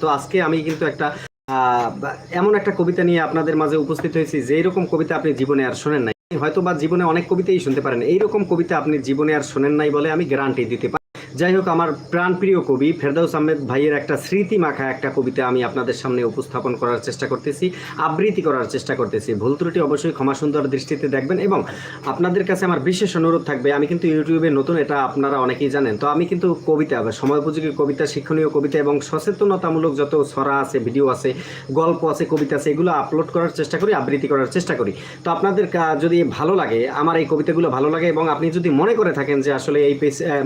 তো আজকে আমি কিন্তু একটা এমন একটা কবিতা নিয়ে আপনাদের মাঝে উপস্থিত হয়েছি, যে এরকম কবিতা আপনি জীবনে আর শোনেন নাই। হয়তো বা জীবনে অনেক কবিতাই শুনতে পারেন। এইরকম কবিতা আপনি জীবনে আর শোনেন নাই বলে আমি গ্যারান্টি দিতে পারি যাই হোক আমার প্রাণপ্রিয় কবি ফেরদাউস আহমেদ ভাইয়ের একটা স্মৃতি মাখা একটা কবিতা আমি আপনাদের সামনে উপস্থাপন করার চেষ্টা করতেছি, আবৃত্তি করার চেষ্টা করতেছি। ভুল ত্রুটি অবশ্যই ক্ষমা সুন্দর দৃষ্টিতে দেখবেন এবং আপনাদের কাছে আমার বিশেষ অনুরোধ থাকবে, আমি কিন্তু ইউটিউবে নতুন, এটা আপনারা অনেকেই জানেন। তো আমি কিন্তু কবিতা বা সময় উপযোগী কবিতা, শিক্ষণীয় কবিতা এবং সচেতনতামূলক যত ছড়া আছে, ভিডিও আছে, গল্প আছে, কবিতা আছে, এগুলো আপলোড করার চেষ্টা করি, আবৃত্তি করার চেষ্টা করি। তো আপনাদের যদি ভালো লাগে, আমার এই কবিতাগুলো ভালো লাগে এবং আপনি যদি মনে করে থাকেন যে আসলে এই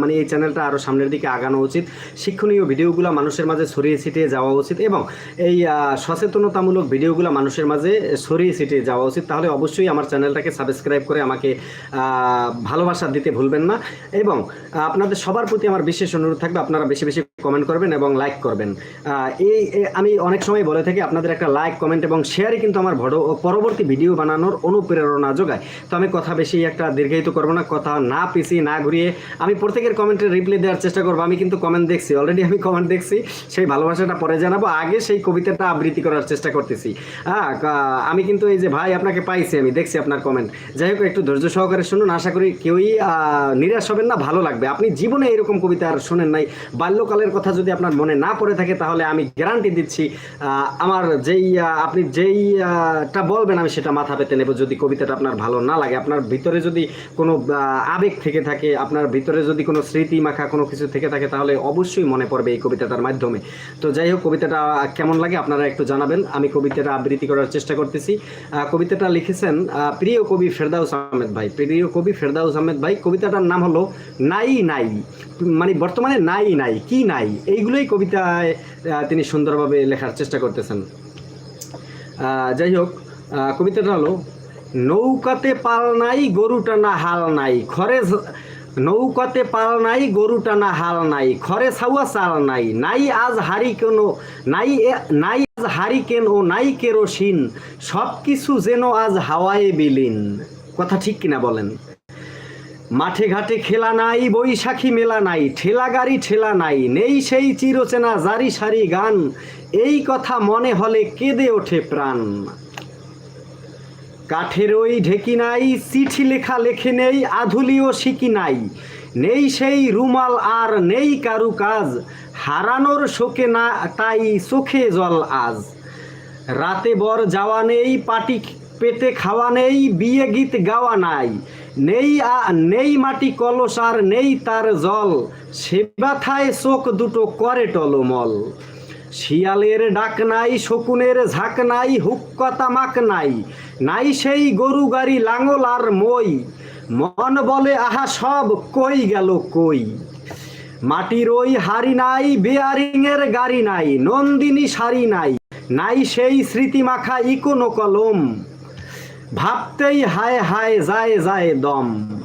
মানে এই চ্যানেলটা আরও সামনের দিকে আগানো উচিত। শিক্ষণীয় ভিডিওগুলো মানুষের মাঝে ছড়িয়ে ছিটিয়ে যাওয়া উচিত এবং এই সচেতনতামূলক ভিডিওগুলো মানুষের মাঝে ছড়িয়ে ছিটিয়ে যাওয়া উচিত। তাহলে অবশ্যই আমার চ্যানেলটাকে সাবস্ক্রাইব করে আমাকে ভালোবাসা দিতে ভুলবেন না। এবং আপনাদের সবার প্রতি আমার বিশেষ অনুরোধ থাকবে, আপনারা বেশি বেশি কমেন্ট করবেন এবং লাইক করবেন। এই আমি অনেক সময় বলে থাকি আপনাদের একটা লাইক কমেন্ট এবং শেয়ারই কিন্তু আমার বড় পরবর্তী ভিডিও বানানোর অনুপ্রেরণা যোগায়। তো আমি কথা বেশি একটা দীর্ঘায়িত করব না, কথা না পিছিয়ে না ঘুরিয়ে। আমি প্রত্যেকের কমেন্টের রিপ্লাই দেওয়ার চেষ্টা করব, আমি কিন্তু কমেন্ট দেখছি অলরেডি আমি কমেন্ট দেখছি, সেই ভালোবাসাটা পরে জানাব, আগে সেই কবিতাটা আবৃত্তি করার চেষ্টা করতেছি। হ্যাঁ আমি কিন্তু এই যে ভাই আপনাকে পাইছি, আমি দেখছি আপনার কমেন্ট যাই হোক, একটু ধৈর্য সহকারে শুনুন, আশা করি কেউই নিরাশ হবেন না, ভালো লাগবে। আপনি জীবনে এরকম কবিতা আর শোনেন নাই, বাল্যকালের কথা যদি আপনার মনে না পড়ে থাকে তাহলে আমি গ্যারান্টি দিচ্ছি আমার যেই আপনি যেই আহ, টা বলবেন আমি সেটা মাথা পেতে নেব। যদি কবিতাটা আপনার ভালো না লাগে আপনার ভিতরে যদি কোনো আবেগ থেকে থাকে আপনার ভিতরে যদি কোনো স্মৃতি মাখা কোনো কিছু থেকে থাকে তাহলে অবশ্যই মনে পড়বে এই কবিতাটার মাধ্যমে। তো যাই হোক কবিতাটা কেমন লাগে আপনারা একটু জানাবেন। আমি কবিতাটা আবৃত্তি করার চেষ্টা করতেছি। কবিতাটা লিখেছেন প্রিয় কবি ফেরদাউস আহমেদ ভাই। প্রিয় কবি ফেরদাউস আহমেদ ভাই কবিতাটার নাম হলো নাই নাই। মানে বর্তমানে নাই নাই কি নাই? এইগুলোই কবিতায় তিনি সুন্দরভাবে লেখার চেষ্টা করতেছেন। যাই হোক কবিতাটা হলো, নৌকাতে পাল নাই গরু টানা হাল নাই। খরে নৌকাতে পাল নাই গরু টানা হাল নাই। খরে ছাউয়া চাল নাই। নাই আজ হারি কেন, নাই নাই আজ হারিকেন ও নাই কেরোসিন। সব কিছু যেন আজ হাওয়ায় বিলীন। কথা ঠিক কিনা বলেন? মাঠে ঘাটে খেলা নাই, বৈশাখী মেলা নাই ঠেলা গাড়ি ঠেলা নাই, নেই সেই চিরচেনা জারি সারি গান, এই কথা মনে হলে কেঁদে ওঠে প্রাণ। কাঠের ওই ঢেকি নাই, চিঠি লেখা লেখে নেই, আধুলিও শিখি নাই, নেই সেই রুমাল আর নেই কারু কাজ, হারানোর শোকে না, তাই চোখে জল আজ। রাতে বর যাওয়া নেই, পাটি পেতে খাওয়া নেই, বিয়ে গীত গাওয়া নাই নেই আ- নেই মাটি কলস আর নেই তার জল। সে ব্যথায় চোখ দুটো করে টলমল। শিয়ালের ডাক নাই, শকুনের ঝাঁক নাই হুক্কা তামাক নাই। নাই সেই গরু গাড়ি লাঙল আর মই। মন বলে, আহা, সব কই গেল কই? মাটির ওই হাড়ি নাই, বেয়ারিংয়ের গাড়ি নাই, নন্দিনী শাড়ি নাই। নাই সেই স্মৃতি মাখা ইকোনো কলম। ভাবতেই হায় হায় যায় যায় দম।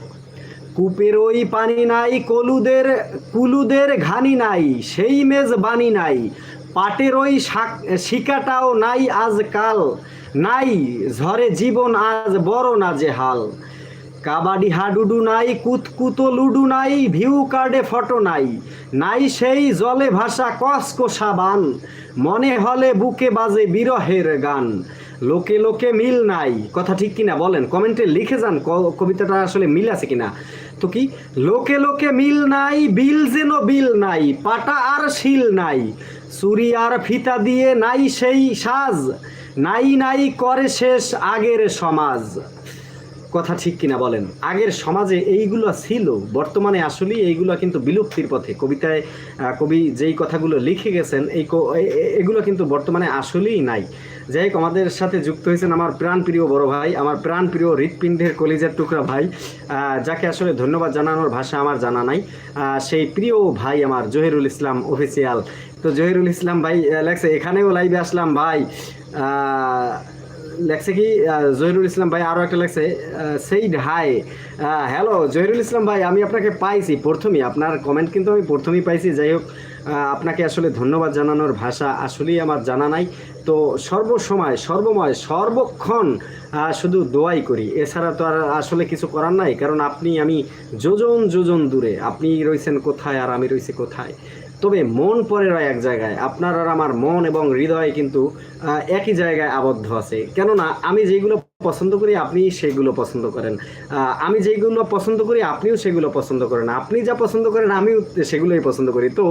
কূপের ওই পানি নাই, কলুদের, কুলুদের ঘানি নাই, সেই মেজ বানি নাই। পাটের ওই শাক- শিকাটাও নাই আজকাল, নাই ঝরে জীবন আজ বড় না যে হাল কাবাডি হাডুডু নাই, কুতকুতো লুডু নাই, ভিউ কার্ডে ফটো নাই নাই সেই জলে ভাষা কসকো সাবান মনে হলে বুকে বাজে বিরহের গান। লোকে লোকে মিল নাই। কথা ঠিক কিনা বলেন? কমেন্টে লিখে যান কবিতাটা আসলে মিল আছে কিনা। তো কি? লোকে লোকে মিল নাই, বিল যেন বিল নাই, পাটা আর শিল নাই। চুরি আর ফিতা দিয়ে নাই সেই সাজ, নাই নাই করে শেষ আগের সমাজ। কথা ঠিক কিনা বলেন? আগের সমাজে এইগুলো ছিল, বর্তমানে আসলেই এইগুলো কিন্তু বিলুপ্তির পথে। কবিতায় কবি যেই কথাগুলো লিখে গেছেন, এই এগুলো কিন্তু বর্তমানে আসলেই নাই। যাই হোক আমাদের সাথে যুক্ত হয়েছেন আমার প্রাণপ্রিয় বড় ভাই, আমার প্রাণপ্রিয় হৃৎপিণ্ডের কলিজার টুকরা ভাই যাকে আসলে ধন্যবাদ জানানোর ভাষা আমার জানা নাই। সেই প্রিয় ভাই আমার, জহিরুল ইসলাম অফিসিয়াল তো জহিরুল ইসলাম ভাই লেখছে এখানেও লাইভে আসলাম ভাই। লেখছে কি জহিরুল ইসলাম ভাই আরও একটা লেখছে said hi hello Jahirul Islam ভাই, আমি আপনাকে পাইছি প্রথমেই, আপনার কমেন্ট কিন্তু আমি প্রথমেই পাইছি। যাই হোক আপনাকে আসলে ধন্যবাদ জানানোর ভাষা আসলেই আমার জানা নাই। তো সর্বসময়, সর্বময়, সর্বক্ষণ শুধু দোয়াই করি। এছাড়া তো আর আসলে কিছু করার নাই, কারণ আপনি আমি যোজন যোজন দূরে। আপনি রয়েছেন কোথায় আর আমি রয়েছি কোথায়? তবে মন পরে রয় এক জায়গায়। আপনার আর আমার মন এবং হৃদয় কিন্তু একই জায়গায় আবদ্ধ আছে। কেননা আমি যেগুলো পছন্দ করি আপনি সেগুলো পছন্দ করেন। আমি যেগুলো পছন্দ করি, আপনিও সেগুলো পছন্দ করেন। আপনি যা পছন্দ করেন, আমিও সেগুলোই পছন্দ করি। তো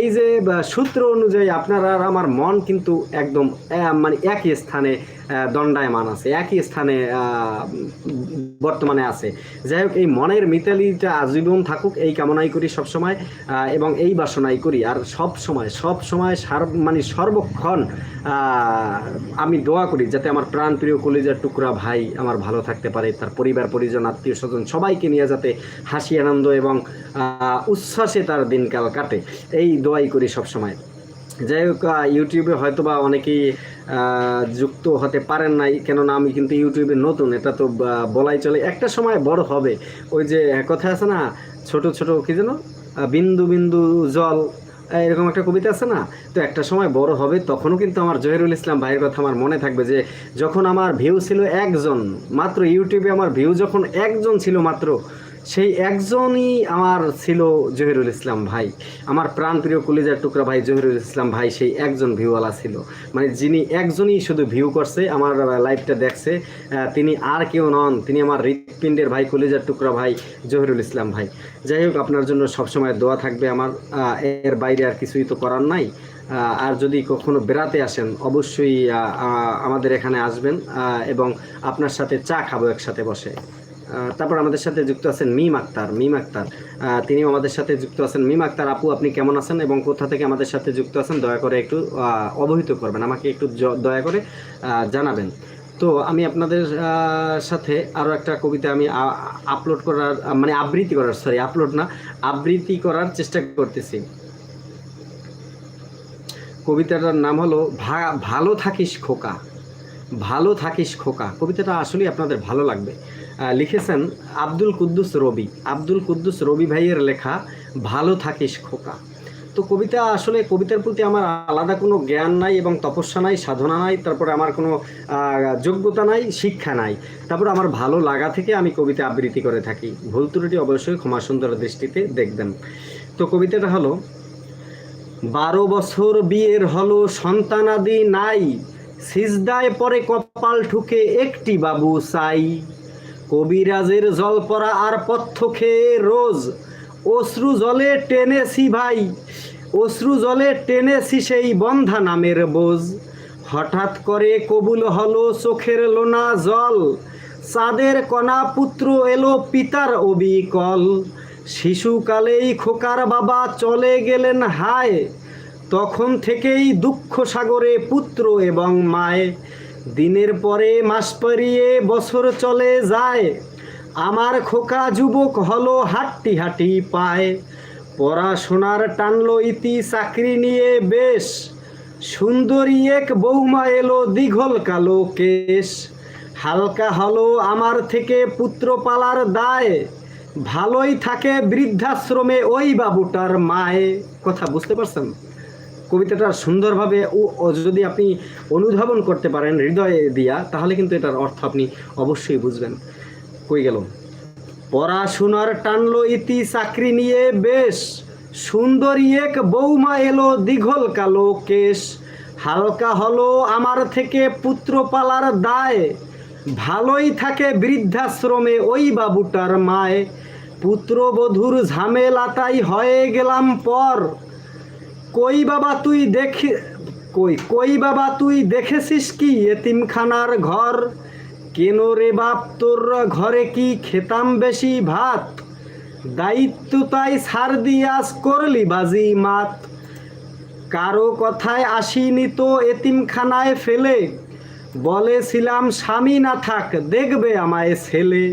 এই যে সূত্র অনুযায়ী আপনার আর আমার মন কিন্তু একদম মানে একই স্থানে দণ্ডায়মান আছে, একই স্থানে বর্তমানে আছে। যাই হোক, এই মনের মিতালিটা আজীবন থাকুক, এই কামনাই করি সবসময় এবং এই বাসনাই করি। আর সব সময় সব সময় সার মানে সর্বক্ষণ আমি দোয়া করি, যাতে আমার প্রাণ প্রিয় কলিজার টুকরা ভাই আমার ভালো থাকতে পারে, তার পরিবার, পরিজন, আত্মীয় স্বজন সবাইকে নিয়ে যাতে হাসি, আনন্দ এবং উচ্ছ্বাসে তার দিনকাল কাটে। এই দোয়াই করি সবসময়। যাই হোক ইউটিউবে হয়তো বা অনেকেই যুক্ত হতে পারেন নাই, কেননা আমি কিন্তু ইউটিউবে নতুন, এটা তো বলাই চলে। একটা সময় বড় হবে, ওই যে কথা আছে না, ছোট ছোট, কি যেন বিন্দু বিন্দু জল এরকম একটা কবিতা আছে না? তো একটা সময় বড় হবে তখনও কিন্তু আমার জহিরুল ইসলাম ভাইয়ের কথা আমার মনে থাকবে যে, যখন আমার ভিউ ছিল একজন, মাত্র ইউটিউবে আমার ভিউ যখন একজন ছিল মাত্র সেই একজনই আমার ছিল জহিরুল ইসলাম ভাই। আমার প্রাণপ্রিয় কলিজার টুকরা ভাই জহিরুল ইসলাম ভাই, সেই একজন ভিউওয়ালা ছিল। মানে যিনি একজনই শুধু ভিউ করছে, আমার লাইভটা দেখছে তিনি আর কেউ নন, তিনি আমার হৃৎপিণ্ডের ভাই, কলিজার টুকরা ভাই জহিরুল ইসলাম ভাই। যাই হোক, আপনার জন্য সবসময় দোয়া থাকবে আমার এর বাইরে আর কিছুই তো করার নাই। আর যদি কখনো বেড়াতে আসেন, অবশ্যই আমাদের এখানে আসবেন এবং আপনার সাথে চা খাব একসাথে বসে। তারপর আমাদের সাথে যুক্ত আছেন মিম আক্তার মিম আক্তার। তিনিও আমাদের সাথে যুক্ত আছেন। মিম আক্তার, আপু, আপনি কেমন আছেন এবং কোথা থেকে আমাদের সাথে যুক্ত আছেন? দয়া করে একটু অবহিত করবেন। আমাকে একটু দয়া করে জানাবেন। তো আমি আপনাদের সাথে আরও একটা কবিতা আমি আপলোড করার মানে আবৃত্তি করার সরি আপলোড না, আবৃত্তি করার চেষ্টা করতেছি। কবিতাটার নাম হলো ভালো থাকিস খোকা, ভালো থাকিস খোকা। কবিতাটা আসলেই আপনাদের ভালো লাগবে। লিখেছেন আব্দুল কুদ্দুস রবি। আব্দুল কুদ্দুস রবি ভাইয়ের লেখা ভালো থাকিস খোকা তো কবিতা আসলে কবিতার প্রতি আমার আলাদা কোনো জ্ঞান নাই এবং তপস্যা নাই, সাধনা নাই, তারপরে আমার কোনো যোগ্যতা নাই, শিক্ষা নাই। তারপর আমার ভালো লাগা থেকে আমি কবিতা আবৃত্তি করে থাকি। ভুল ত্রুটি অবশ্যই ক্ষমা সুন্দর দৃষ্টিতে দেখবেন। তো কবিতাটা হলো, বারো বছর বিয়ের হলো, সন্তানাদি নাই। সিজদায় পরে কপাল ঠুকে একটি বাবু চাই। কবিরাজের জল পড়া আর পথ্য খেয়ে রোজ। অশ্রু জলে টেনেছি ভাই, অশ্রু জলে টেনেছি সেই বন্ধা নামের বোঝ। হঠাৎ করে কবুল হলো চোখের লোনা জল। চাঁদের কণা পুত্র এলো পিতার অবিকল। শিশুকালেই খোকার বাবা চলে গেলেন হায়। তখন থেকেই দুঃখ সাগরে পুত্র এবং মায়। দিনের পরে মাস পেরিয়ে বছর চলে যায়। আমার খোকা যুবক হলো হাট্টি হাঁটি পায়। পড়াশোনার টানলো ইতি, চাকরি নিয়ে বেশ। সুন্দরী এক বৌমা এলো দীঘল কালো কেশ। হালকা হলো আমার থেকে পুত্র পালার দায়। ভালোই থাকে বৃদ্ধাশ্রমে ওই বাবুটার মায়ে। কথা বুঝতে পারছেন? কবিতাটা সুন্দরভাবে ও- যদি আপনি অনুধাবন করতে পারেন হৃদয়ে দিয়া, তাহলে কিন্তু এটার অর্থ আপনি অবশ্যই বুঝবেন। কই গেল? পড়াশোনার টানলো ইতি চাকরি নিয়ে বেশ, সুন্দরী এক বৌমা এলো দীঘল কালো কেশ। হালকা হলো আমার থেকে পুত্র পালার দায়, ভালোই থাকে বৃদ্ধাশ্রমে ওই বাবুটার মায়। পুত্রবধূর ঝামেলাটাই হয়ে গেলাম পর কই বাবা তুই দেখি, কই কই বাবা তুই দেখেছিস কি এতিমখানার ঘর? কেন রে বাপ তোর ঘরে কি খেতাম বেশি ভাত? দায়িত্ব তাই সার দিয়াস করলি বাজি মাত। কারও কথায় আসিনি তো এতিমখানায় ফেলে। বলেছিলাম স্বামী না থাক, দেখবে আমায় ছেলে।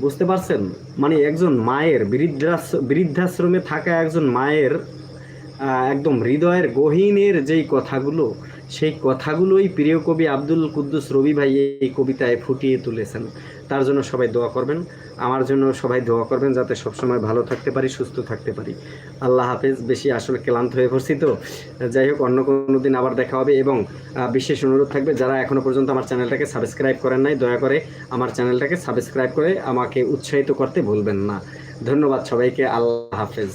বুঝতে পারছেন? মানে একজন মায়ের বৃদ্ধাশ্রমে থাকা একজন মায়ের একদম হৃদয়ের গহীনের যেই কথাগুলো, সেই কথাগুলোই প্রিয় কবি আব্দুল কুদ্দুস রবি ভাই এই কবিতায় ফুটিয়ে তুলেছেন। তার জন্য সবাই দোয়া করবেন। আমার জন্য সবাই দোয়া করবেন যাতে সবসময় ভালো থাকতে পারি, সুস্থ থাকতে পারি। আল্লাহ হাফেজ। বেশি আসলে ক্লান্ত হয়ে পড়ছি তো। যাই হোক, অন্য কোনো দিন আবার দেখা হবে এবং বিশেষ অনুরোধ থাকবে, যারা এখনও পর্যন্ত আমার চ্যানেলটাকে সাবস্ক্রাইব করেন নাই, দয়া করে আমার চ্যানেলটাকে সাবস্ক্রাইব করে আমাকে উৎসাহিত করতে ভুলবেন না। ধন্যবাদ সবাইকে। আল্লাহ হাফেজ।